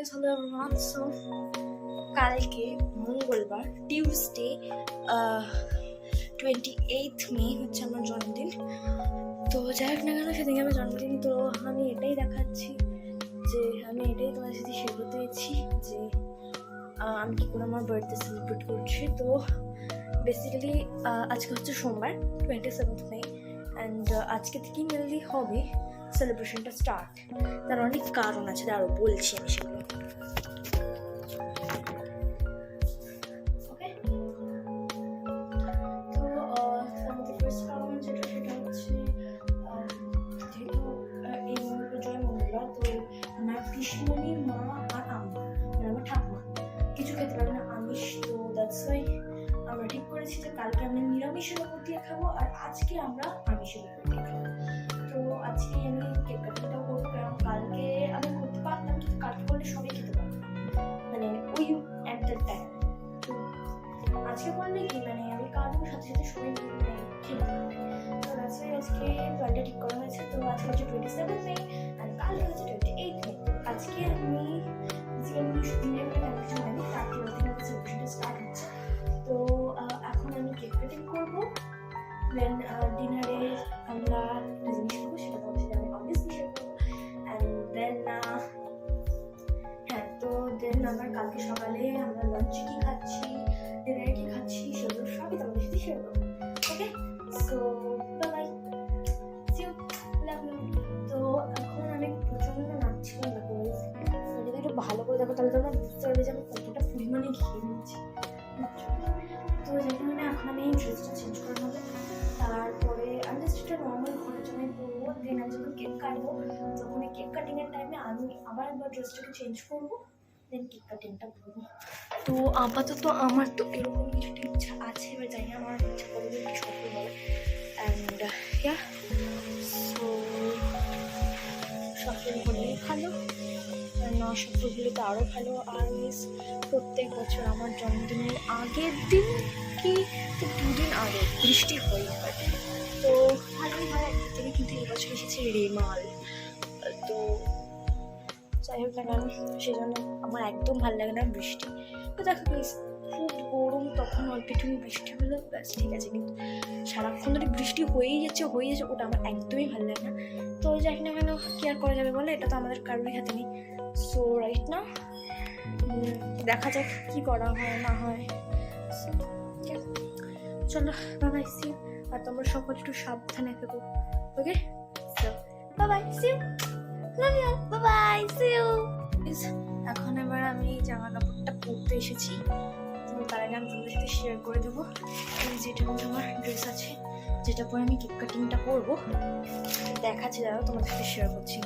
Guys hello everyone so কালকে মঙ্গলবার Tuesday twenty eighth মে হচ্ছে আমার জন্মদিন। তো যাই হোক না কেন সেদিকে আমার জন্মদিন, তো আমি এটাই দেখাচ্ছি যে আমি এটাই তোমার সাথে শেয়ার করতে পেরেছি যে আমি কী করে আমার বার্থডে সেলিব্রেট করছি। তো বেসিক্যালি আজকে হচ্ছে সোমবার টোয়েন্টি সেভেন্থ মে অ্যান্ড আজকে থেকেই মেনলি হবে সেলিব্রেশনটা স্টার্ট তার অনেক কারণ আছে আরও বলছি আমি সেগুলো। আর ঠাকুমা। কিছু না দ্যাটস ওয়াই আমরা ঠিক করেছি যে কালকে আমরা নিরামিষের উপর দিয়ে খাব, আর আজকে আমরা আমি কেক কাটিংটাও করব কারণ কালকে আমি করতে পারতাম কিন্তু কালকে করলে সবাই খেতে পারতো মানে ওই অ্যাট দ্যাট টাইম আজকে করলে কি মানে আমি কাটবো সাথে সাথে সবাই মানে খেতে পারবে। তো আজকে প্ল্যানটা ঠিক করা হয়েছে। তো আজকে হচ্ছে টোয়েন্টি সেভেন মে আর কালকে হচ্ছে টোয়েন্টি এইট মে আজকে আমি যে আমি দিনের বেলা তেমন কিছু হয়নি তারপর থেকে স্টার্ট হচ্ছে। তো এখন আমি কেক কাটিং করব। দেন ডিনারে আমরা কালকে সকালে আমরা লাঞ্চ কি খাচ্ছি ডিনারে কি খাচ্ছি, সেগুলো সবই তোমাদের সাথে শেয়ার করব ওকে সো তো এখন যদি একটু ভালো করে দেখো, তাহলে তোমরা বুঝতে পারবে যে আমি কতটা পরিমাণে খেয়ে নিচ্ছি তো যেখানে এখন আমি এই ড্রেসটা চেঞ্জ করে নেব। তারপরে আমি জাস্ট একটা নর্মাল ঘরের জন্য করব দেন আমি যখন কেক কাটবো, তখন এই কেক কাটিংয়ের টাইমে আমি আবার একবার ড্রেসটাকে চেঞ্জ করব। দেন কেক কাটিংটা করব তো আপাতত আমার তো এরকম কিছু ইচ্ছা আছে, এবার জানি আমার ইচ্ছা করবে কি সফল হবে অ্যান্ড সো সফল ভালো না হলে তো আরও ভালো। আর মিস প্রত্যেক বছর আমার জন্মদিনের আগের দিন কি, তো দুদিন আগে বৃষ্টি হয়ে হয়। তো ভালোই হয় একদিক থেকে কিন্তু এবছর এসেছে রেমাল। তো যাই হোক না কেন সেই জন্য আমার একদম ভালো লাগে না বৃষ্টি। তো দেখো খুব গরম, তখন অল্প একটু বৃষ্টি হলো, ব্যাস ঠিক আছে কিন্তু সারাক্ষণ ধরে বৃষ্টি হয়েই যাচ্ছে হয়ে যাচ্ছে, ওটা আমার একদমই ভালো লাগে না। তো যাই না কেন, কি আর করা যাবে বলে? এটা তো আমাদের কারোরই হাতে নেই। সো রাইট না দেখা যাক কি করা হয়, না হয়. চলো বাবাই সি আর তোমরা সকল একটু সাবধানে থেকো okay Babai see love you Babai see you এখন এবার আমি জামা কাপড়টা পরতে এসেছি। তো তার আগে আমি তোমাদের সাথে শেয়ার করে দেবো। এই যেটা মধ্যে আমার ড্রেস আছে, যেটা পরে আমি কেক কাটিংটা করব দেখাচ্ছি দাঁড়াও তোমাদের সাথে শেয়ার করছি।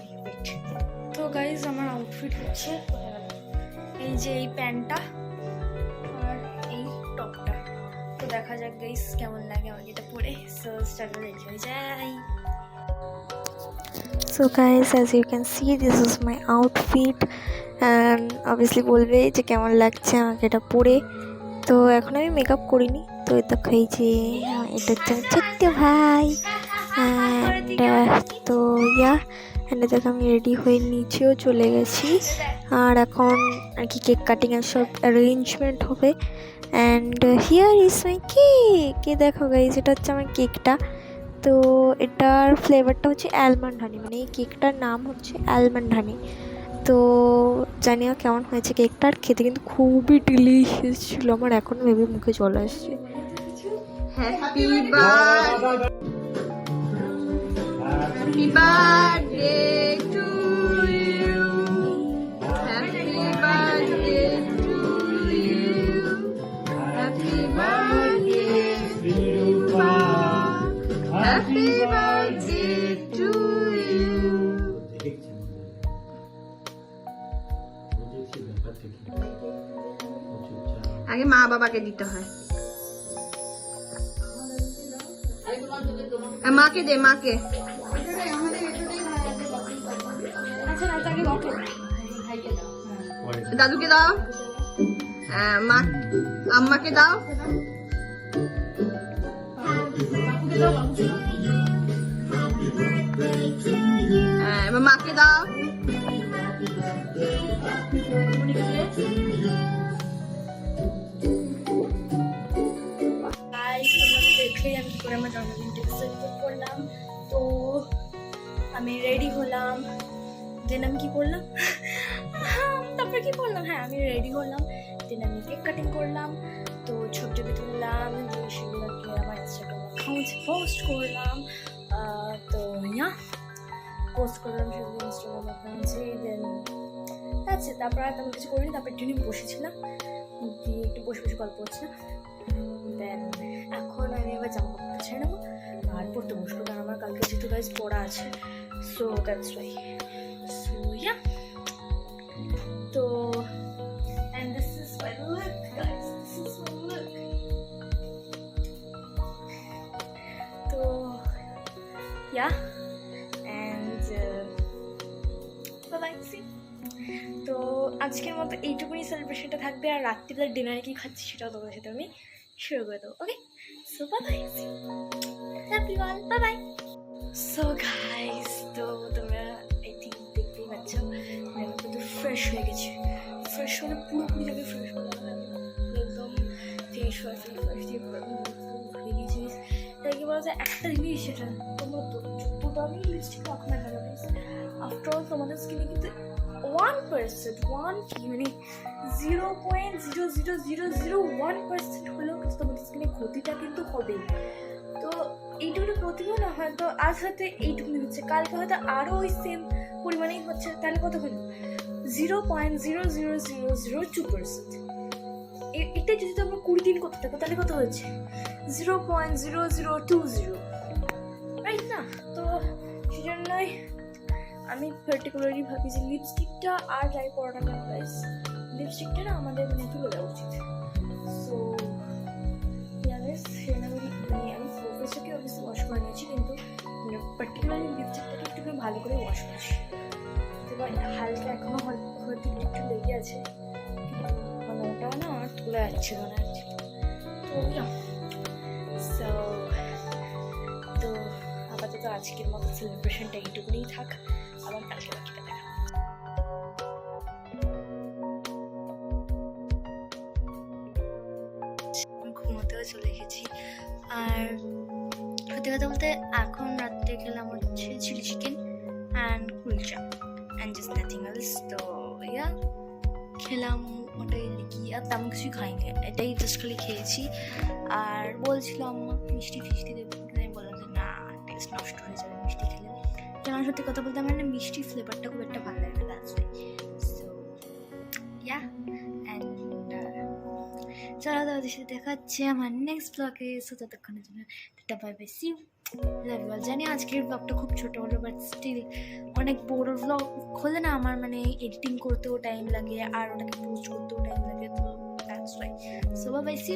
তো গাইজ আমার আউটফিট হচ্ছে এই যে এই প্যান্টটা আর এই টপটা। তো দেখা যাক গাইস কেমন লাগে আমার এটা পরে। সো স্টার্ট রেডি হয়ে যাই So guys, as you can see, this is my outfit. And obviously বলবে যে কেমন লাগছে আমাকে এটা পরে। তো এখন আমি মেকআপ করিনি। তো এটা এই যে আহ, এটা হচ্ছে ছোট্ট ভাই। অ্যান্ড তো ইয়া অ্যান্ড দেখো আমি রেডি হয়ে নিচেও চলে গেছি। আর এখন আর কি কেক কাটিং এর সব অ্যারেঞ্জমেন্ট হবে। And here is my cake এ দেখো গাইজ এটা হচ্ছে আমার কেকটা তো এটার ফ্লেভারটা হচ্ছে অ্যালমন্ড হানি মানে এই কেকটার নাম হচ্ছে অ্যালমন্ড হানি তো জানি না কেমন হয়েছে কেকটা আর খেতে কিন্তু খুবই ডিলিশিয়াস ছিল আমার এখনও ভেবে মুখে জল আসছে। হ্যাঁ বাবাকে দিতে হয়। মাকে দে মাকে। দাদুকে দাও। হ্যাঁ, মা আম্মাকে দাও। হ্যাঁ, মাকে দাও। করে আমার জন্মদিনটাকে সেলিব্রেট করলাম। তো আমি রেডি হলাম। দেন আমি কী করলাম? তারপরে কী করলাম? হ্যাঁ আমি রেডি হলাম। দেন আমি কেক কাটিং করলাম। তো ছবি টবি তুললাম। দিয়ে সেগুলোকে আমার ইনস্টাগ্রাম অ্যাকাউন্টে পোস্ট করলাম। তো ইয়া পোস্ট করলাম সেগুলো ইনস্টাগ্রাম অ্যাকাউন্টে দেন আচ্ছা তারপর আর তেমন কিছু করিনি। তারপর একটু বসেছিলাম। দিয়ে একটু বসে বসে গল্প হচ্ছিলাম দেন এখন আমি এবার জামা কাপড় ছেড়ে নেব আর পড়তে বসবো কারণ আমার কালকে যেহেতু গাইজ পড়া আছে so that's why so yeah তো অ্যান্ড তো ইয়া অ্যান্ড সি তো, আজকের মতো এইটুকুনি সেলিব্রেশনটা থাকবে, আর রাত্রিবেলা ডিনারে কি খাচ্ছি সেটাও তোমাদের সাথে আমি শেয়ার করে দেবো okay so bye love you all bye bye so guys তো তোমরা আই থিঙ্ক দেখতেই পাচ্ছ, আমি কিন্তু ফ্রেশ হয়ে গেছি। ফ্রেশ মানে পুরোপুরি আমি ফ্রেশ গেলাম একদম ফ্রেশ হয়ে ফ্রেশ দিয়ে পুরো হয়ে গেছি। তাই কি বলা যায় একটা জিনিস সেটা তোমরা তো আমি লিপস্টিক রাখো না কেন আফটার অল তোমাদের স্কিনে কিন্তু ওয়ান পার্সেন্ট ওয়ান মানে zero point zero zero zero zero one percent হলেও কিন্তু তোমাদের স্কিনে ক্ষতিটা কিন্তু হবেই। তো এইটুকু প্রতিদিন না হয়তো আজ হয়তো এইটুকুনি হচ্ছে, কালকে হয়তো আরও ওই সেম পরিমাণেই হচ্ছে, তাহলে কত হলো? Zero point zero zero zero zero two percent. এটা যদি তোমরা কুড়ি দিন করতে থাকো, তাহলে কত হচ্ছে zero point zero zero two zero. আমি পার্টিকুলারলি ভাবি যে লিপস্টিকটা আর যাই পড়াটা কেন গাইস লিপস্টিকটা না আমাদের মানে তুলে দেওয়া উচিত? সো আমি মানে আমি ফোকাসটাকে অবশ্যই ওয়াশ করে নিয়েছি, কিন্তু পার্টিকুলারলি লিপস্টিকটাকে একটু ভালো করে ওয়াশ করছি এবার হালকা এখনও হয়তো একটু লেগে আছে। মানে ওটাও না আর তুলে যাচ্ছিল না তো সো তো আপাতত আজকের মতো সেলিব্রেশনটা এইটুকুনি থাক। আবার কালকে বাকিটা দেখা ঘুমোতেও চলে গেছি। আর সত্যি কথা বলতে এখন রাত্রে খেলাম হচ্ছে chilli chicken and kulcha and just nothing else তো ইয়া, খেলাম ওটাই লিখি। আর তেমন কিছুই খাইনি। এটাই জাস্ট খালি খেয়েছি। আর বলছিলাম মিষ্টি ফিষ্টি দেবো। আমি বললাম যে, না টেস্ট নষ্ট হয়ে যাবে মিষ্টি খেলে। যেমন সত্যি কথা বলতে আমার মিষ্টি ফ্লেভারটা খুব একটা ভালো লাগে দ্যাটস সো ইয়া অ্যান্ড চলো তোমাদের সাথে দেখা আমার নেক্সট ব্লগে সো ততক্ষণের জন্য tata bye bye see love you জানি আজকের ব্লগটা খুব ছোট হলো বাট স্টিল অনেক বড় ব্লগ হলে না আমার মানে এডিটিং করতেও টাইম লাগে, আর ওটাকে পোস্ট করতেও টাইম লাগে, তো that's why so bye bye see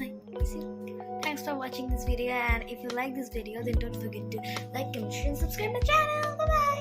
all bye, see you thanks for watching this video and if you like this video then don't forget to like comment share and subscribe to my channel